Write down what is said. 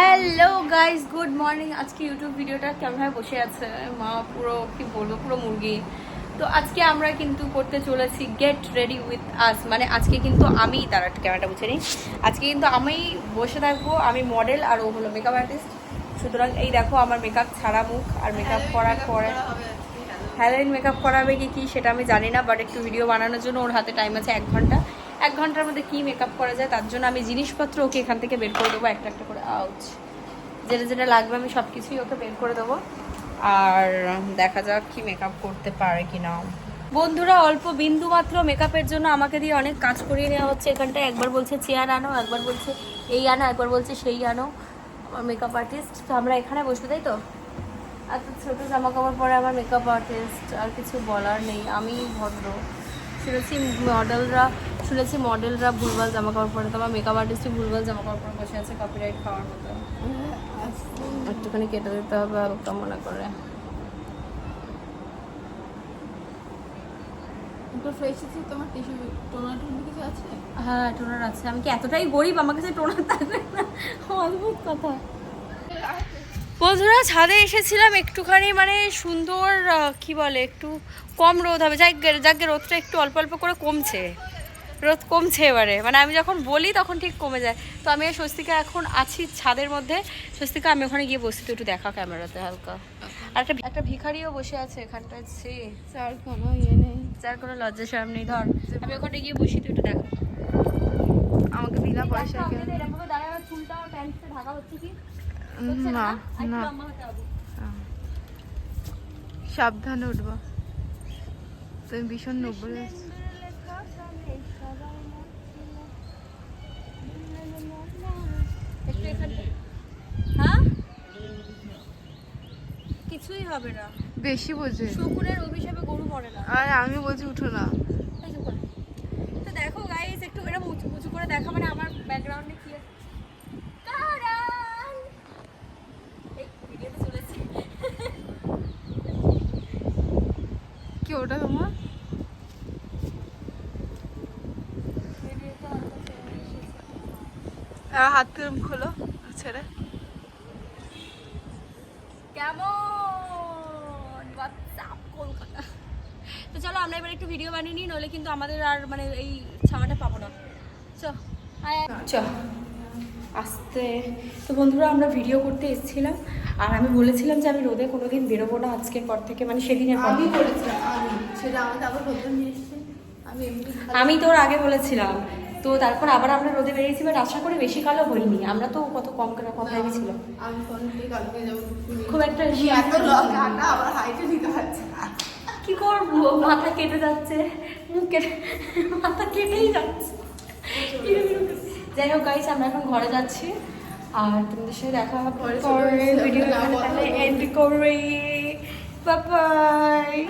Hello guys good morning আজকে YouTube ভিডিওটা কেমনভাবে বসে আছে? মা পুরো কি বলব পুরো মুরগি। তো আজকে আমরা কিন্তু করতে চলেছি গেট রেডি উইথ আস মানে আজকে কিন্তু আমি তারা ক্যামেরাটা বুঝে নিই। আজকে কিন্তু আমি বসে থাকব আমি মডেল আর ও হলো মেকআপ আর্টিস্ট সুতরাং এই দেখো আমার মেকআপ ছাড়া মুখ আর মেকআপ করার পরে হ্যালোইন মেকআপ করাবে কি কি সেটা আমি জানি না বাট একটু ভিডিও বানানোর জন্য ওর হাতে টাইম আছে এক ঘণ্টা। এক ঘণ্টার মধ্যে কি মেকআপ করা যায়, তার জন্য আমি জিনিসপত্র ওকে এখান থেকে বের করে দেবো, একটা একটা করে আউচ যেটা যেটা লাগবে আমি সব কিছুই ওকে বের করে দেবো। আর দেখা যাক কি মেকআপ করতে পারে কি না বন্ধুরা, অল্প বিন্দু মাত্র মেকআপের জন্য আমাকে দিয়ে অনেক কাজ করিয়ে নেওয়া হচ্ছে এখানটায়। একবার বলছে চেয়ার আনো, একবার বলছে এই আনো, একবার বলছে সেই আনো। আমার মেকআপ আর্টিস্ট তো আমরা এখানে বসবো, তাই তো? এত ছোটো জামা কাপড় পরে আমার মেকআপ আর্টিস্ট আর কিছু বলার নেই আমি ভদ্র। শুনেছি মডেলরা শুনেছি মডেলরা ভুলভাল জামা কাপড় পরে তো আমার মেকআপ আর্টিস্টই ভুলভাল জামা কাপড় পরে বসে আছে কপিরাইট খাওয়ার মতো। একটুখানি কেটে দিতে হবে হালকা মনে করে। তোমার হ্যাঁ টোনার আছে? আমি কি এতটাই গরিব? আমার কাছে টোনার থাকবে না? অদ্ভুত কথা। বন্ধুরা ছাদে এসেছিলাম একটুখানি মানে সুন্দর কি বলে একটু কম রোদ হবে। যাক যাকে রোদটা একটু অল্প অল্প করে কমছে। রোদ কমছে এবারে। মানে আমি যখন বলি তখন ঠিক কমে যায়। তো আমি স্বস্তিকা এখন আছি ছাদের মধ্যে। স্বস্তিকা আমি ওখানে গিয়ে বসি তো একটু দেখা ক্যামেরাতে হালকা। আর একটা একটা ভিখারিও বসে আছে এখানটায় সে স্যার কোনো ইয়ে নেই। যার কোনো লজ্জা শরম নেই ধর। আমি ওখানে গিয়ে বসি তো একটু দেখা। আমাকে বিনা পয়সা কেউ না না। সাবধানে উঠবো। তুমি ভীষণ নব্বই হ্যাঁ? কিছুই হবে না। বেশি বোঝে। শকুনের অভিশাপে গরু মরে না। আর আমি বলছি উঠো না এই চুপ কর। তো দেখো গাইস একটু এরকম উঁচু উঁচু করে দেখা মানে আমার ব্যাকগ্রাউন্ডে কি আছে কারণ এই ভিডিওতে চলেছে কি ওটা তোমার? হাত তুম খোলো ছেড়ে। কেমন? কলকাতা? তো চলো আমরা এবার একটু ভিডিও বানিয়ে নিই নইলে কিন্তু আমাদের আর মানে এই ছাওয়াটা পাবো না। চ চ। আসতে। তো বন্ধুরা আমরা ভিডিও করতে এসেছিলাম আর আমি বলেছিলাম যে আমি রোদে কোনোদিন বেরোবো না আজকের পর থেকে মানে সেদিনের আমি করেছিলাম আমি সেটা আমাকে আবার নিয়ে আমি তোর আগে বলেছিলাম তো তারপর আবার আমরা রোদে বেরিয়েছি বাট আশা করি বেশি কালো হইনি আমরা তো কত কম করে কম টাইমে ছিল খুব একটা কি করব? মাথা কেটে যাচ্ছে মুখ কেটে মাথা কেটেই যাচ্ছে। যাই হোক গাইস আমরা এখন ঘরে যাচ্ছি। আর তোমাদের সাথে দেখা পরে ভিডিও এন্ড করি। বাই